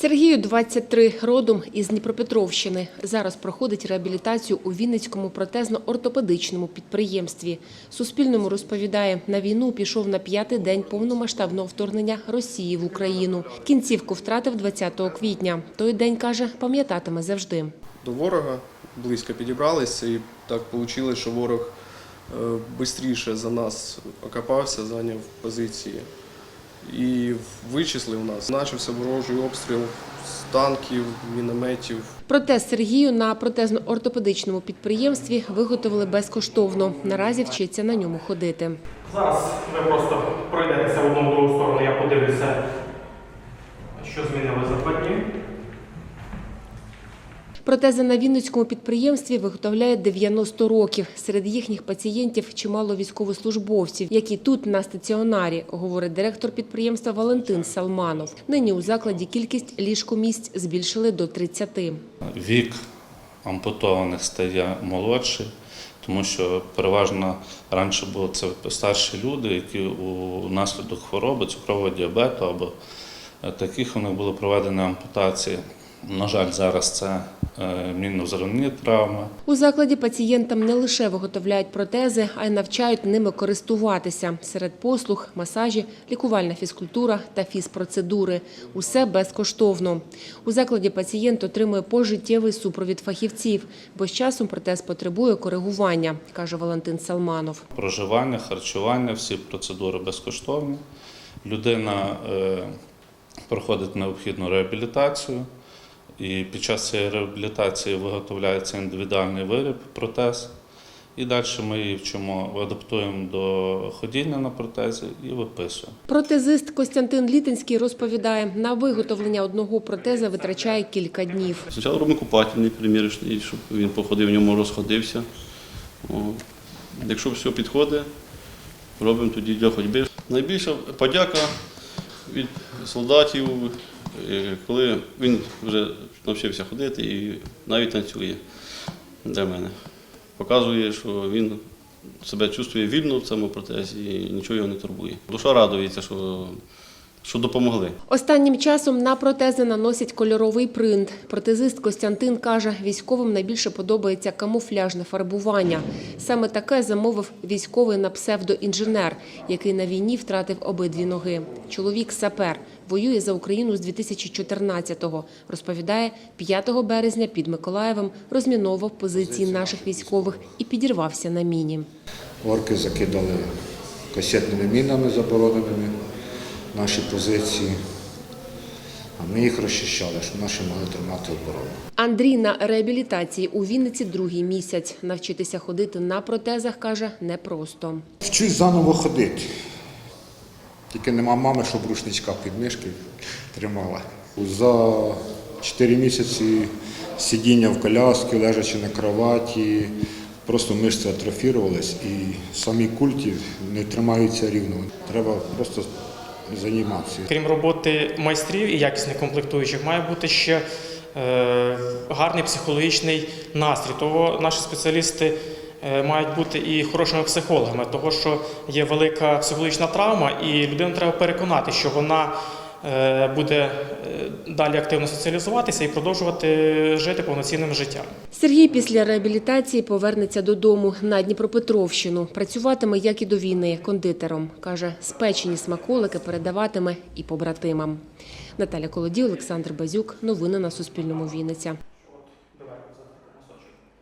Сергію 23 родом із Дніпропетровщини. Зараз проходить реабілітацію у Вінницькому протезно-ортопедичному підприємстві. Суспільному розповідає, на війну пішов на п'ятий день повномасштабного вторгнення Росії в Україну. Кінцівку втратив 20 квітня. Той день каже, пам'ятатиме завжди. до ворога, близько підібралися, і так вийшло, що ворог швидше за нас окопався, зайняв позиції і вичислив нас. Почався ворожий обстріл з танків, мінометів. Протез Сергію на протезно-ортопедичному підприємстві виготовили безкоштовно. Наразі вчиться на ньому ходити. Зараз ви просто пройдетеся в одну другу сторону, я подивлюся, що змінили за два дні. Протези на Вінницькому підприємстві виготовляють 90 років. Серед їхніх пацієнтів чимало військовослужбовців, які тут на стаціонарі, говорить директор підприємства Валентин Салманов. Нині у закладі кількість ліжкомісць збільшили до 30. Вік ампутованих стає молодший, тому що переважно раніше були це старші люди, які у наслідок хвороби, цукрового діабету або таких у них були проведені ампутації. На жаль, зараз це е, мінно-взривні травми. У закладі пацієнтам не лише виготовляють протези, а й навчають ними користуватися. Серед послуг – масажі, лікувальна фізкультура та фізпроцедури. Усе безкоштовно. У закладі пацієнт отримує пожиттєвий супровід фахівців, бо з часом протез потребує коригування, каже Валентин Салманов. Проживання, харчування, всі процедури безкоштовні. Людина е, проходить необхідну реабілітацію, і під час цієї реабілітації виготовляється індивідуальний виріб, протез. І далі ми її вчимо, адаптуємо до ходіння на протезі і виписуємо. Протезист Костянтин Літинський розповідає, на виготовлення одного протеза витрачає кілька днів. Спочатку робимо купательний примірочний, щоб він походив, в ньому розходився. О. Якщо все підходить, робимо тоді для ходьби. Найбільша подяка від солдатів, коли він вже навчився ходити і навіть танцює для мене. Показує, що він себе чувствує вільно в цьому протезі і нічого його не турбує. Душа радується, що, що допомогли. Останнім часом на протези наносять кольоровий принт. Протезист Костянтин каже, військовим найбільше подобається камуфляжне фарбування. Саме таке замовив військовий на псевдоінженер, який на війні втратив обидві ноги. Чоловік сапер воює за Україну з 2014-го. Розповідає, 5 березня під Миколаєвом розміновував позиції наших військових і підірвався на міні. Орки закидали касетними мінами забороненими наші позиції, а ми їх розчищали, щоб наші могли тримати оборону. Андрій на реабілітації у Вінниці другий місяць. Навчитися ходити на протезах, каже, непросто. Вчусь заново ходити. Тільки нема мами, щоб рушничка під мишки тримала. За 4 місяці сидіння в коляскі, лежачи на кроваті, просто мишці атрофірувались і самі культі не тримаються рівно. Треба просто займатися. Крім роботи майстрів і якісних комплектуючих, має бути ще е, гарний психологічний настрій. Того наші спеціалісти е, мають бути і хорошими психологами, того що є велика психологічна травма, і людину треба переконати, що вона буде е, далі активно соціалізуватися і продовжувати жити повноцінним життям. Сергій після реабілітації повернеться додому на Дніпропетровщину. Працюватиме, як і до війни, кондитером. Каже, спечені смаколики передаватиме і побратимам. Наталя Колодій, Олександр Базюк. Новини на Суспільному. Вінниця.